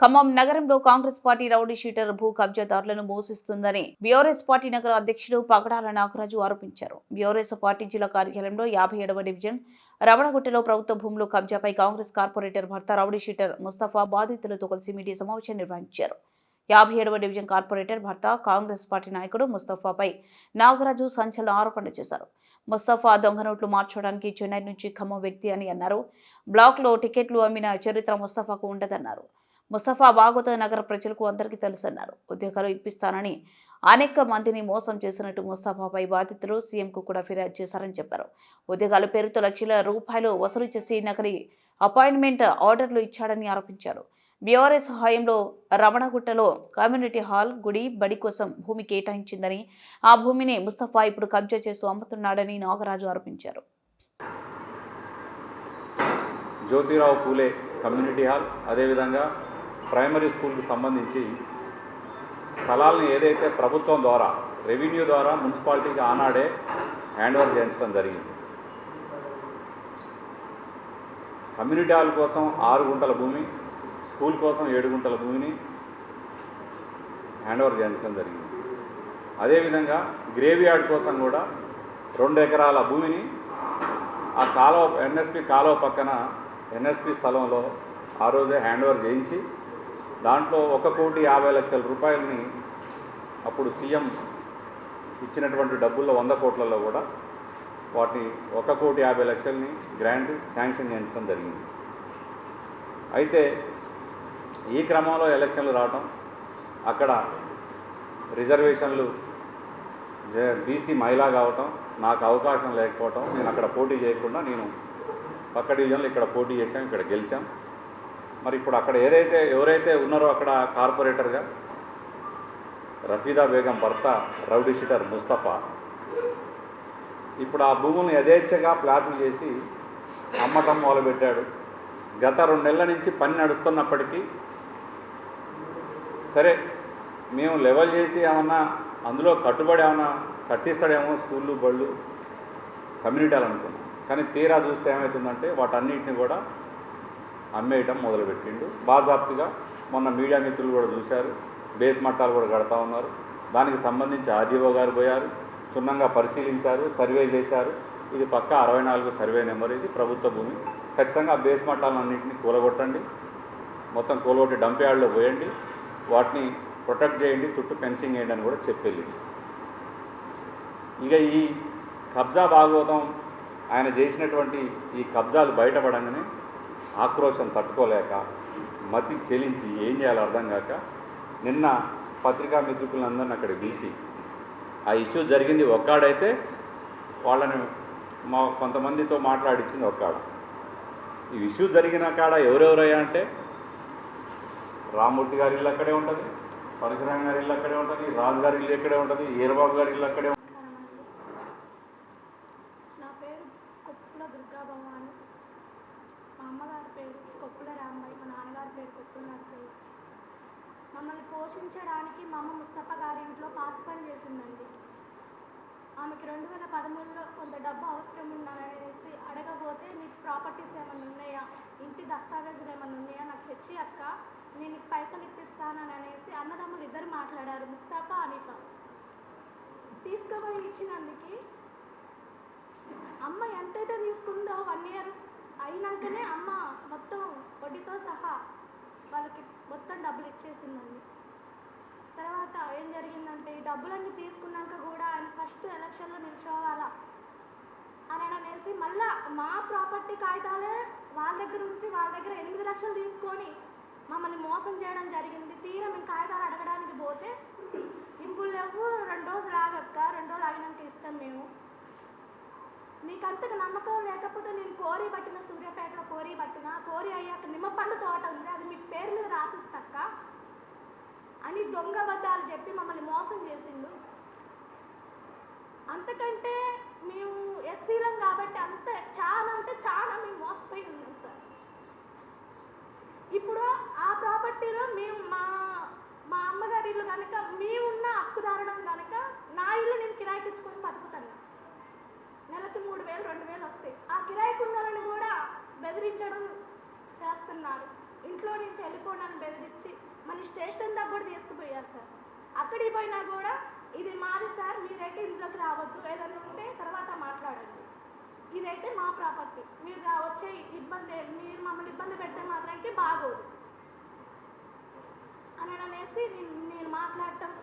ఖమ్మం నగరంలో Congress party rowdy sheeter భూ కబ్జాదారులను మోసిస్తుందని BRS party నగర అధ్యక్షుడు పగడాల నాగరాజు ఆరోపించారు. బీఆర్ఎస్ పార్టీ జిల్లా కార్యాలయంలో యాభై ఏడవ డివిజన్ రమణగుట్టలో ప్రభుత్వ భూములు కబ్జాపై కాంగ్రెస్ కార్పొరేటర్ భర్త రౌడీ షీటర్ ముస్తఫా బాధితులతో కలిసి మీడియా సమావేశం నిర్వహించారు. యాభై ఏడవ డివిజన్ కార్పొరేటర్ భర్త కాంగ్రెస్ పార్టీ నాయకుడు ముస్తఫాపై నాగరాజు సంచలన ఆరోపణలు చేశారు. ముస్తఫా దొంగ నోట్లు మార్చడానికి చెన్నై నుంచి ఖమ్మం వ్యక్తి అని అన్నారు. బ్లాక్లో టికెట్లు అమ్మిన చరిత్ర ముస్తఫాకు ఉండదన్నారు. ముస్తఫా బాగోత నగర ప్రజలకు అందరికీ తెలుసన్నారు. ఉద్యోగాలు ఇప్పిస్తానని అనేక మందిని మోసం చేసినట్టు ముస్తఫాపై బాధితులు సీఎంకు కూడా ఫిర్యాదు చేశారని చెప్పారు. ఉద్యోగాల పేరుతో లక్షల రూపాయలు వసూలు చేసి నకలి అపాయింట్మెంట్ ఆర్డర్లు ఇచ్చాడని ఆరోపించారు. బీఆర్ఎస్ హయాంలో రమణగుట్టలో కమ్యూనిటీ హాల్ గుడి బడి కోసం భూమి కేటాయించిందని ఆ భూమిని ముస్తఫా ఇప్పుడు కబ్జా చేస్తూ అమ్ముతున్నాడని నాగరాజు ఆరోపించారు. Jyotirao Phule community hall. అదేవిధంగా ప్రైమరీ స్కూల్కి సంబంధించి స్థలాలను ఏదైతే ప్రభుత్వం ద్వారా రెవెన్యూ ద్వారా మున్సిపాలిటీకి ఆనాడే హ్యాండ్ ఓవర్ చేయించడం జరిగింది. కమ్యూనిటీ హాల్ కోసం ఆరు గుంటల భూమి స్కూల్ కోసం ఏడు గుంటల భూమిని హ్యాండ్ ఓవర్ చేయించడం జరిగింది. అదేవిధంగా గ్రేవ్ యార్డ్ కోసం కూడా రెండు ఎకరాల భూమిని ఆ కాలువ ఎన్ఎస్పి కాలువ పక్కన ఎన్ఎస్పి స్థలంలో ఆ రోజే హ్యాండ్ ఓవర్ చేయించి దాంట్లో ఒక కోటి యాభై లక్షల రూపాయలని అప్పుడు సీఎం ఇచ్చినటువంటి డబ్బుల్లో వంద కోట్లలో కూడా వాటిని ఒక కోటి యాభై లక్షల్ని గ్రాంట్ శాంక్షన్ చేయించడం జరిగింది. అయితే ఈ క్రమంలో ఎలక్షన్లు రావటం అక్కడ రిజర్వేషన్లు జ బీసీ మహిళా కావటం నాకు అవకాశం లేకపోవటం నేను అక్కడ పోటీ చేయకుండా నేను పక్క డివిజన్లో ఇక్కడ పోటీ చేశాం ఇక్కడ గెలిచాం. మరి ఇప్పుడు అక్కడ ఏదైతే ఎవరైతే ఉన్నారో అక్కడ కార్పొరేటర్గా? రఫీదా బేగం భర్త రౌడీ షీటర్ ముస్తఫా. ఇప్పుడు ఆ భూములను యథేచ్ఛగా ప్లాట్లు చేసి అమ్మటం మొదలుపెట్టాడు. గత రెండు నెలల నుంచి పని నడుస్తున్నప్పటికీ సరే మేము లెవెల్ చేసి ఏమన్నా అందులో కట్టుబడి ఏమన్నా కట్టిస్తాడేమో స్కూళ్ళు బళ్ళు కమ్యూనిటీలు అనుకున్నాం. కానీ తీరా చూస్తే ఏమవుతుందంటే వాటన్నిటిని కూడా అమ్మేయటం మొదలుపెట్టిండు. బాజాప్తిగా మొన్న మీడియా మిత్రులు కూడా చూశారు. బేస్ మట్టాలు కూడా కడతా ఉన్నారు. దానికి సంబంధించి ఆర్డీఓ గారు పోయారు. క్షుణ్ణంగా పరిశీలించారు సర్వే చేశారు. ఇది పక్క అరవై నాలుగు సర్వే నెంబర్ ఇది ప్రభుత్వ భూమి. ఖచ్చితంగా ఆ బేస్ మట్టాలన్నింటినీ కూలగొట్టండి. మొత్తం కూలగొట్టి డంప్ యార్డ్లో పోయండి. వాటిని ప్రొటెక్ట్ చేయండి. చుట్టూ ఫెన్సింగ్ వేయండి అని కూడా చెప్పెళ్ళింది. ఇక ఈ కబ్జా భాగవతం ఆయన చేసినటువంటి ఈ కబ్జాలు బయటపడంగానే ఆక్రోశం తట్టుకోలేక మతి చెలించి ఏం చేయాలో అర్థం కాక నిన్న పత్రికా మిత్రులందరిని అక్కడ పిలిచి ఆ ఇష్యూ జరిగింది ఒక్కాడైతే వాళ్ళని మా కొంతమందితో మాట్లాడించింది ఒక్కాడ. ఈ ఇష్యూ జరిగిన కాడ ఎవరెవరయ్యా అంటే రామ్మూర్తి గారి ఇల్లు అక్కడే ఉంటుంది పరశురామ్ గారి ఇల్లు అక్కడే ఉంటుంది రాజు గారి ఇల్లు ఇక్కడే ఉంటుంది ఈరబాబు గారి ఇల్లు అక్కడే ఉంటుంది. నా పేరు కొప్పుల దుర్గా భవాని మా అమ్మగారి పేరు కొప్పుల రాంబాయి మా సార్. మమ్మల్ని పోషించడానికి మా అమ్మ ముస్తఫా గారి ఇంట్లో పాస్ పని చేసిందండి. ఆమెకి రెండు వేల పదమూడులో కొంత డబ్బు అవసరం ఉందనేసి అడగబోతే నీకు ప్రాపర్టీస్ ఏమైనా ఉన్నాయా? ఇంటి దస్తావేజులు ఏమైనా ఉన్నాయా? నాకు తెచ్చి అక్క నేను పైసలు ఇప్పిస్తానని అనేసి అన్నదమ్ములు ఇద్దరు మాట్లాడారు ముస్తాఫా అనిఫా తీసుకుపోయి ఇచ్చినందుకు అమ్మ ఎంతైతే తీసుకుందో వన్ ఇయర్ అయినాకనే అమ్మ మొత్తం వడ్డీతో సహా వాళ్ళకి మొత్తం డబ్బులు ఇచ్చేసిందండి. తర్వాత ఏం జరిగిందంటే ఈ డబ్బులన్నీ తీసుకున్నాక కూడా ఆయన ఫస్ట్ ఎలక్షన్లో నిల్చోవాలా అని అనేసి మళ్ళా మా ప్రాపర్టీ కాగితాలే వాళ్ళ దగ్గర నుంచి వాళ్ళ దగ్గర ఎనిమిది లక్షలు తీసుకొని మమ్మల్ని మోసం చేయడం జరిగింది తీరా మేము కాగితాలు అడగడానికి పోతే ఇప్పుడు లేవు రెండు రోజులు ఆగక్క రెండు రోజులు ఆగినాక ఇస్తాం మేము నీకు అంతకు నమ్మకం లేకపోతే నేను కోరి పట్టిన సూర్యాపేటలో కోరి పట్టిన కోరి అయ్యాక నిమ్మపండు తోట ఉంది అది మీ పేరు మీద రాసిస్తక్క అని చెప్పి మమ్మల్ని మోసం చేసిండు. అంతకంటే మేము ఎస్సీలం కాబట్టి అంత చాలా అంటే చాలా మేము మోసపోయి ఉన్నాం సార్. ఇప్పుడు ఆ ప్రాపర్టీలో మేము మా మా అమ్మగారి ఇల్లు కనుక మేమున్న హక్కుదారులం కనుక నా ఇల్లు నేను కిరాయికి ఇచ్చుకొని బతుకుతాను. నెలకి మూడు వేలు రెండు వేలు వస్తాయి. ఆ కిరాయి కూడా బెదిరించడం చేస్తున్నారు. ఇంట్లో నుంచి వెళ్ళిపోవడానికి బెదిరించి మన శ్రేష్టంతా కూడా తీసుకుపోయారు సార్. అక్కడికి పోయినా కూడా ఇది మాది సార్ మీరైతే ఇంట్లోకి రావద్దు. ఏదైనా ఉంటే తర్వాత మాట్లాడండి. ఇదైతే మా ప్రాపర్టీ. మీరు రా- వచ్చే ఇబ్బంది మీరు మమ్మల్ని ఇబ్బంది పెడితే మాత్రానికి బాగోదు. అని అనేసి నేను నేను మాట్లాడటం.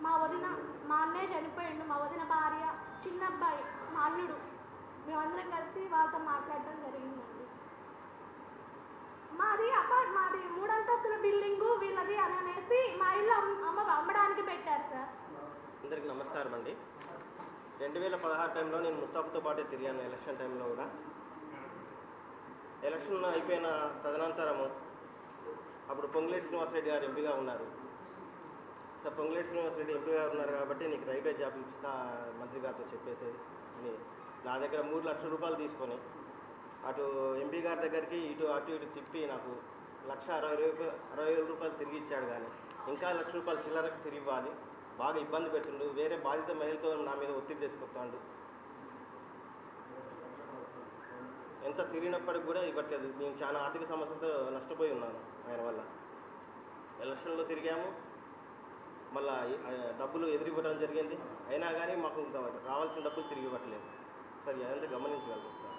మా వదిన మా అన్నయ్య చనిపోయిండు. మా వదిన భార్య చిన్న అబ్బాయి మా అల్లుడు. మేమందరం కలిసి వాళ్ళతో మాట్లాడటం జరిగిందండి మాది అపార్ట్ మాది మూడంతస్తుల బిల్డింగు చేసి మా ఇల్లు అమ్మ అమ్మడానికి పెట్టారు సార్. అందరికీ నమస్కారం అండి. రెండు వేల పదహారు టైంలో నేను ముస్తాఫాతో పాటే తిరిగాను ఎలక్షన్ టైంలో కూడా. ఎలక్షన్ అయిపోయిన తదనంతరము అప్పుడు పొంగులేటి శ్రీనివాసరెడ్డి గారు ఎంపీగా ఉన్నారు. సార్ పొంగులేటి శ్రీనివాసరెడ్డి ఎంపీగా ఉన్నారు కాబట్టి నీకు రైల్వే జాబ్ ఇస్తా మంత్రి గారితో చెప్పేసి అని నా దగ్గర మూడు లక్షల రూపాయలు తీసుకొని అటు ఎంపీ గారి దగ్గరికి ఇటు అటు ఇటు తిప్పి నాకు లక్ష అరవై రూపాయలు అరవై వేల రూపాయలు తిరిగి ఇచ్చాడు కానీ ఇంకా లక్ష రూపాయలు చిల్లరకు తిరిగి ఇవ్వాలి. బాగా ఇబ్బంది పెడుతుండు వేరే బాధిత మహిళతో నా మీద ఒత్తిడి తీసుకొస్తాడు. ఎంత తిరిగినప్పటికి కూడా ఇవ్వట్లేదు. మేము చాలా ఆర్థిక సమస్యలతో నష్టపోయి ఉన్నాను ఆయన వల్ల. ఎలక్షన్లో తిరిగాము. మళ్ళా డబ్బులు ఎదురు ఇవ్వడం జరిగింది. అయినా కానీ మాకు ఇంకా రావాల్సిన డబ్బులు తిరిగి ఇవ్వట్లేదు. సరే అదంతా గమనించగలరు సార్